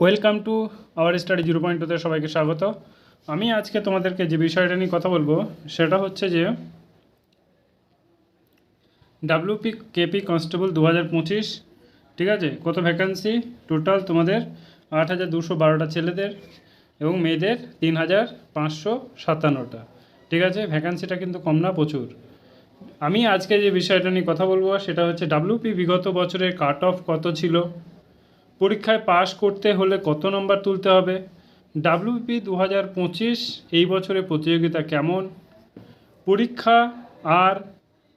Welcome to our study zero point টুতে সবাইকে স্বাগত। আমি আজকে তোমাদেরকে যে বিষয়টা নিয়ে কথা বলব, সেটা হচ্ছে যে ডাব্লিউপি কেপি কনস্টেবল দু হাজার পঁচিশ, ঠিক আছে? কত ভ্যাকান্সি টোটাল তোমাদের আট হাজার দুশো বারোটা ছেলেদের এবং মেয়েদের তিন হাজার পাঁচশো সাতান্নটা, ঠিক আছে? ভ্যাকান্সিটা কিন্তু কম না, প্রচুর। আমি আজকে যে বিষয়টা নিয়ে কথা বলব, সেটা হচ্ছে ডাব্লিউপি বিগত বছরের কাট অফ কত ছিল? পরীক্ষায় পাশ করতে হলে কত নম্বর তুলতে হবে? ডাব্লিউপি দু হাজার পঁচিশ, এই বছরে প্রতিযোগিতা কেমন? পরীক্ষা আর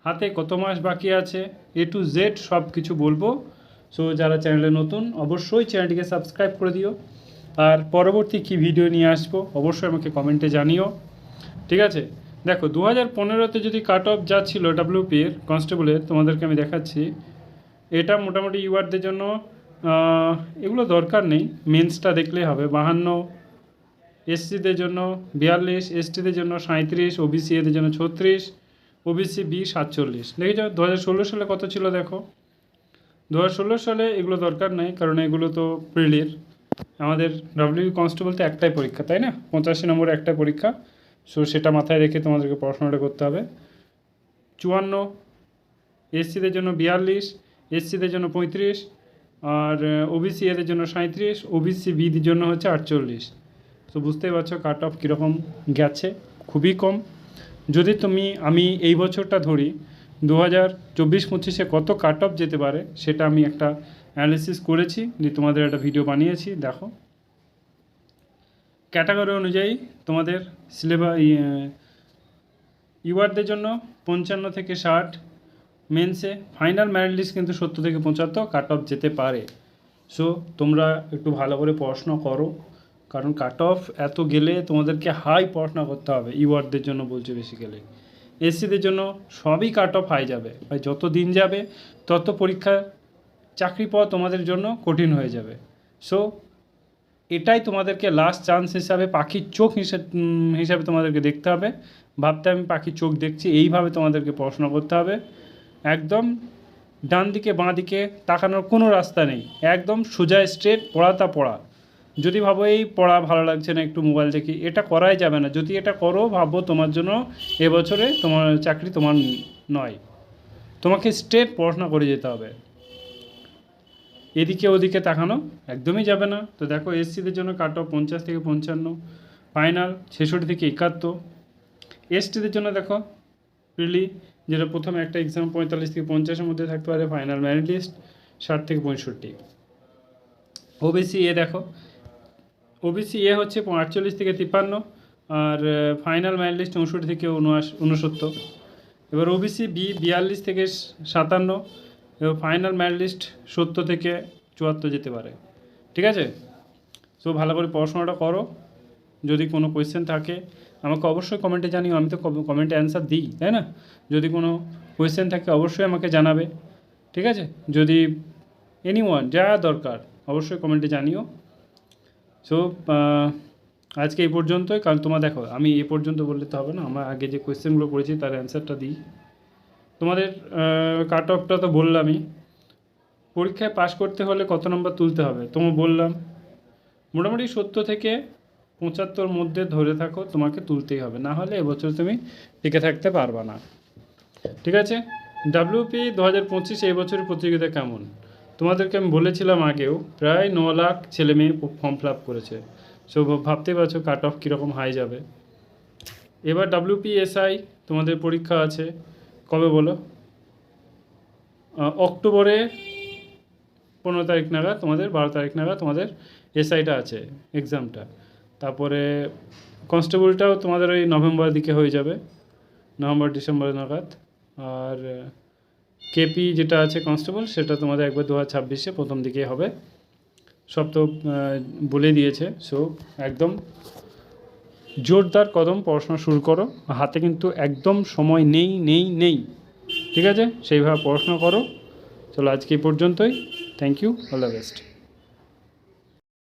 হাতে কত মাস বাকি আছে? এ টু জেড সব কিছু বলব। সো যারা চ্যানেলে নতুন, অবশ্যই চ্যানেলটিকে সাবস্ক্রাইব করে দিও। আর পরবর্তী কি ভিডিও নিয়ে আসব, অবশ্যই আমাকে কমেন্টে জানিও। ঠিক আছে? দেখো দু হাজার পনেরোতে যদি কাট অফ যা ছিল ডাব্লিউপির কনস্টেবলের তোমাদেরকে আমি দেখাচ্ছি। এটা মোটামুটি ইউআরদের জন্য এগুলো দরকার নেই। মেন্সটা দেখলেই হবে। বাহান্ন এসসিদের জন্য বিয়াল্লিশ এসটিদের জন্য সাঁত্রিশ ওবিসি এদের জন্য ছত্রিশ ওবিসি বি সাতচল্লিশ। দেখেছ? দু হাজার ষোলো সালে কত ছিল দেখো? দু ষোলো সালে এগুলো দরকার নেই, কারণ এগুলো তো প্রিলির। আমাদের ডব্লিউ কনস্টেবল তো একটাই পরীক্ষা, তাই না? পঁচাশি নম্বর একটাই পরীক্ষা। সো সেটা মাথায় রেখে তোমাদেরকে পড়াশোনাটা করতে হবে। চুয়ান্ন এসসিদের জন্য বিয়াল্লিশ এসসিদের জন্য পঁয়ত্রিশ আর ওবিসি এদের জন্য সাঁত্রিশ ওবিসি বিদের জন্য হচ্ছে আটচল্লিশ। তো বুঝতেই পারছ কাট অফ কীরকম গেছে, খুবই কম। যদি তুমি, আমি এই বছরটা ধরি দু হাজার চব্বিশ পঁচিশে কত কাট অফ যেতে পারে, সেটা আমি একটা অ্যানালিসিস করেছি, দিয়ে তোমাদের একটা ভিডিও বানিয়েছি, দেখো। ক্যাটাগরি অনুযায়ী তোমাদের সিলেবা ইউআরদের জন্য পঞ্চান্ন থেকে ষাট মেন্সে ফাইনাল ম্যারিট লিস্ট কিন্তু সত্তর থেকে পঁচাত্তর কাট অফ যেতে পারে। সো তোমরা একটু ভালো করে পড়াশোনা করো। কারণ কাট অফ এত গেলে তোমাদেরকে হাই পড়াশোনা করতে হবে। ইউআরদের জন্য বলছে বেসিক্যালি এসসিদের জন্য সবই কাট অফ হাই যাবে। ভাই, যত দিন যাবে, তত পরীক্ষা চাকরি পাওয়া তোমাদের জন্য কঠিন হয়ে যাবে। সো এটাই তোমাদেরকে লাস্ট চান্স হিসাবে পাখির চোখ হিসাবে তোমাদেরকে দেখতে হবে। ভাবতে আমি পাখির চোখ দেখছি, এইভাবে তোমাদেরকে পড়াশোনা করতে হবে। একদম ডান দিকে, বাঁ দিকে তাকানোর কোনো রাস্তা নেই। একদম সোজা স্ট্রেট পড়াতা পড়া। যদি ভাবো, এই পড়া ভালো লাগছে না, একটু মোবাইল দেখি। এটা করাই যাবে না। যদি এটা করো, ভাবো তোমার জন্য এবছরে তোমার চাকরি তোমার নয়। তোমাকে স্ট্রেট পড়াশোনা করে যেতে হবে। এদিকে, ওদিকে তাকানো একদমই যাবে না। তো দেখো, এসসিদের জন্য কাট অফ পঞ্চাশ থেকে পঞ্চান্ন ফাইনাল ছেষট্টি থেকে একাত্তর। এসটিদের জন্য দেখো প্রিলি যেটা প্রথমে একটা এক্সাম পঁয়তাল্লিশ থেকে পঞ্চাশের মধ্যে থাকতে পারে ফাইনাল ম্যারিট লিস্ট ষাট থেকে পঁয়ষট্টি। ওবিসি এ দেখো। ওবিসি এ হচ্ছে আটচল্লিশ থেকে তিপ্পান্ন আর ফাইনাল ম্যারিট লিস্ট চৌষট্টি থেকে উনসত্তর। এবার ওবিসি বি বিয়াল্লিশ থেকে সাতান্ন এবং ফাইনাল ম্যারিট লিস্ট সত্তর থেকে চুয়াত্তর যেতে পারে। ঠিক আছে? সো ভালো করে পড়াশোনাটা করো। যদি কোনো কোয়েশ্চেন থাকে, আমাকে অবশ্যই কমেন্টে জানিও, আমি তো কমেন্টে অ্যান্সার দিই, তাই না? যদি কোনো কোয়েশ্চেন থাকে, অবশ্যই আমাকে জানাবে, ঠিক আছে? যদি এনি ওয়ান যা দরকার, অবশ্যই কমেন্টে জানিও। সো আজকে এই পর্যন্তই, কারণ তোমার দেখো, আমি এ পর্যন্ত বললে তো হবে না, আমার আগে যে কোয়েশ্চেনগুলো করেছি, তার অ্যান্সারটা দিই। তোমাদের কাট অফটা তো বললামই। পরীক্ষায় পাশ করতে হলে কত নম্বর তুলতে হবে? তোমার বললাম, মোটামুটি সত্তর থেকে পঁচাত্তর মধ্যে ধরে থাকো, তোমাকে তুলতেই হবে। না হলে এবছর তুমি টিকে থাকতে পারবা না। ঠিক আছে? ডাব্লিউপি দু হাজার পঁচিশ এই বছরের প্রতিযোগিতা কেমন? তোমাদেরকে আমি বলেছিলাম আগেও, প্রায় ন লাখ ছেলে মেয়ে ফর্ম ফিল আপ করেছে। সো ভাবতে পারছ কাট অফ কীরকম হাই যাবে। এবার ডাব্লিউপি এসআই তোমাদের পরীক্ষা আছে। কবে বলো? অক্টোবরে পনেরো তারিখ নাগাদ তোমাদের, বারো তারিখ নাগাদ তোমাদের এসআইটা আছে এক্সামটা তারপরে কনস্টেবলটাও তোমাদের ওই নভেম্বরের দিকে হয়ে যাবে, নভেম্বর ডিসেম্বর নাগাদ। আর কেপি যেটা আছে কনস্টেবল, সেটা তোমাদের একবার দু হাজার ছাব্বিশে প্রথম দিকে হবে। সব তো বলে দিয়েছে। সো একদম জোরদার কদম পড়াশোনা শুরু করো। হাতে কিন্তু একদম সময় নেই নেই নেই। ঠিক আছে? সেইভাবে পড়াশোনা করো। চলো আজকে এই পর্যন্তই। Thank you all the best